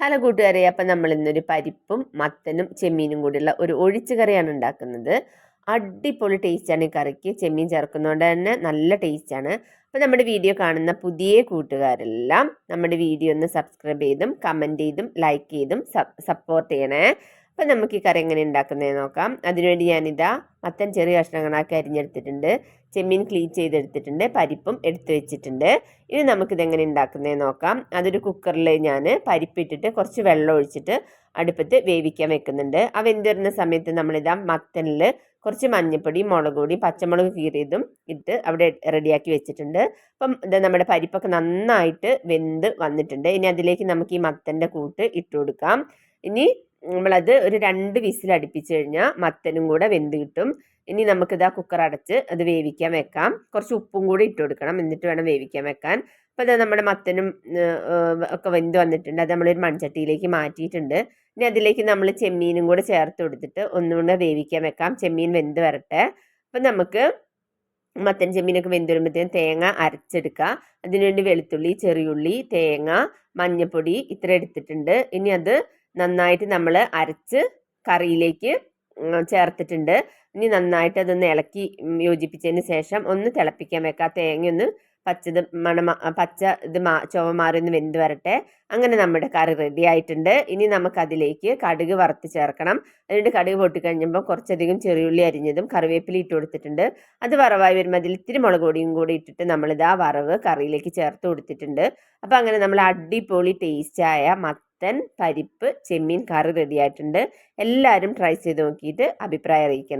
Hello കൂട്ടുകാരെ അപ്പം നമ്മൾ ഇന്നൊരു പരിപ്പും മത്തനും ചെമ്മീനും കൂടിയുള്ള ഒരു ഒഴിച്ചു കറിയാണ് ഉണ്ടാക്കുന്നത്. അടിപൊളി ടേസ്റ്റാണ് ഈ കറിക്ക്. ചെമ്മീൻ ചേർക്കുന്നതുകൊണ്ട് തന്നെ നല്ല ടേസ്റ്റാണ് അപ്പോൾ നമ്മുടെ വീഡിയോ കാണുന്ന പുതിയ കൂട്ടുകാരെല്ലാം നമ്മുടെ വീഡിയോ ഒന്ന് സബ്സ്ക്രൈബ് ചെയ്തും കമന്റ് ചെയ്തും ലൈക്ക് ചെയ്തും സപ്പോർട്ട് ചെയ്യണേ. അപ്പം നമുക്ക് ഈ കറി എങ്ങനെ ഉണ്ടാക്കുന്നത് നോക്കാം. അതിനുവേണ്ടി ഞാനിതാ മത്തൻ ചെറിയ കഷ്ണങ്ങളാക്കി അരിഞ്ഞെടുത്തിട്ടുണ്ട്. ചെമ്മീൻ ക്ലീൻ ചെയ്തെടുത്തിട്ടുണ്ട്. പരിപ്പും എടുത്തു വെച്ചിട്ടുണ്ട്. ഇനി നമുക്കിതെങ്ങനെ ഉണ്ടാക്കുന്നത് നോക്കാം. അതൊരു കുക്കറിൽ ഞാൻ പരിപ്പിട്ടിട്ട് കുറച്ച് വെള്ളം ഒഴിച്ചിട്ട് അടുപ്പത്ത് വേവിക്കാൻ വെക്കുന്നുണ്ട്. ആ വെന്ത് വരുന്ന സമയത്ത് നമ്മളിതാ മത്തനിൽ കുറച്ച് മഞ്ഞൾപ്പൊടി മുളക് പൊടി പച്ചമുളക് കീറിയതും ഇട്ട് അവിടെ റെഡിയാക്കി വെച്ചിട്ടുണ്ട്. അപ്പം ഇത് നമ്മുടെ പരിപ്പൊക്കെ നന്നായിട്ട് വെന്ത് വന്നിട്ടുണ്ട്. ഇനി അതിലേക്ക് നമുക്ക് ഈ മത്തന്റെ കൂട്ട് ഇട്ട് കൊടുക്കാം. ഇനി നമ്മളത് ഒരു രണ്ട് വിസിൽ അടുപ്പിച്ച് കഴിഞ്ഞാൽ മത്തനും കൂടെ വെന്ത് കിട്ടും. ഇനി നമുക്കിത് ആ കുക്കർ അടച്ച് അത് വേവിക്കാൻ വെക്കാം. കുറച്ച് ഉപ്പും കൂടി ഇട്ട് കൊടുക്കണം. എന്നിട്ട് വേണം വേവിക്കാൻ വെക്കാൻ. അപ്പോൾ ഇത് നമ്മുടെ മത്തനും ഒക്കെ വെന്ത് വന്നിട്ടുണ്ട്. അത് നമ്മളൊരു മൺചട്ടിയിലേക്ക് മാറ്റിയിട്ടുണ്ട്. ഇനി അതിലേക്ക് നമ്മൾ ചെമ്മീനും കൂടെ ചേർത്ത് കൊടുത്തിട്ട് ഒന്നുകൂടെ വേവിക്കാൻ വെക്കാം. ചെമ്മീൻ വെന്ത് വരട്ടെ. അപ്പം നമുക്ക് മത്തൻ ചെമ്മീനൊക്കെ വെന്ത് വരുമ്പോഴത്തേക്കും തേങ്ങ അരച്ചെടുക്കുക. അതിനുവേണ്ടി വെളുത്തുള്ളി ചെറിയുള്ളി തേങ്ങ മഞ്ഞൾപ്പൊടി ഇത്ര എടുത്തിട്ടുണ്ട്. ഇനി അത് നന്നായിട്ട് നമ്മൾ അരച്ച് കറിയിലേക്ക് ചേർത്തിട്ടുണ്ട്. ഇനി നന്നായിട്ട് അതൊന്ന് ഇളക്കി യോജിപ്പിച്ചതിന് ശേഷം ഒന്ന് തിളപ്പിക്കാൻ വെക്കാം. തേങ്ങ ഒന്ന് പച്ചത് മണ പച്ച ഇത് മാ ചുവ വെന്ത് വരട്ടെ. അങ്ങനെ നമ്മുടെ കറി റെഡി ആയിട്ടുണ്ട്. ഇനി നമുക്കതിലേക്ക് കടുക് വറുത്ത് ചേർക്കണം. അതിന്റെ കടുക് പൊട്ടിക്കഴിഞ്ഞപ്പോൾ കുറച്ചധികം ചെറിയുള്ളി അരിഞ്ഞതും കറിവേപ്പില ഇട്ട് കൊടുത്തിട്ടുണ്ട്. അത് വറവായി വരുമ്പോൾ അതിൽ ഇത്തിരി മുളക് പൊടിയും കൂടി ഇട്ടിട്ട് നമ്മളിത് ആ വറവ് കറിയിലേക്ക് ചേർത്ത് കൊടുത്തിട്ടുണ്ട്. അപ്പോൾ അങ്ങനെ നമ്മൾ അടിപൊളി ടേസ്റ്റായ മത്തൻ പരിപ്പ് ചെമ്മീൻ കറി റെഡിയായിട്ടുണ്ട് എല്ലാവരും ട്രൈ ചെയ്ത് നോക്കിയിട്ട് അഭിപ്രായം അറിയിക്കണം.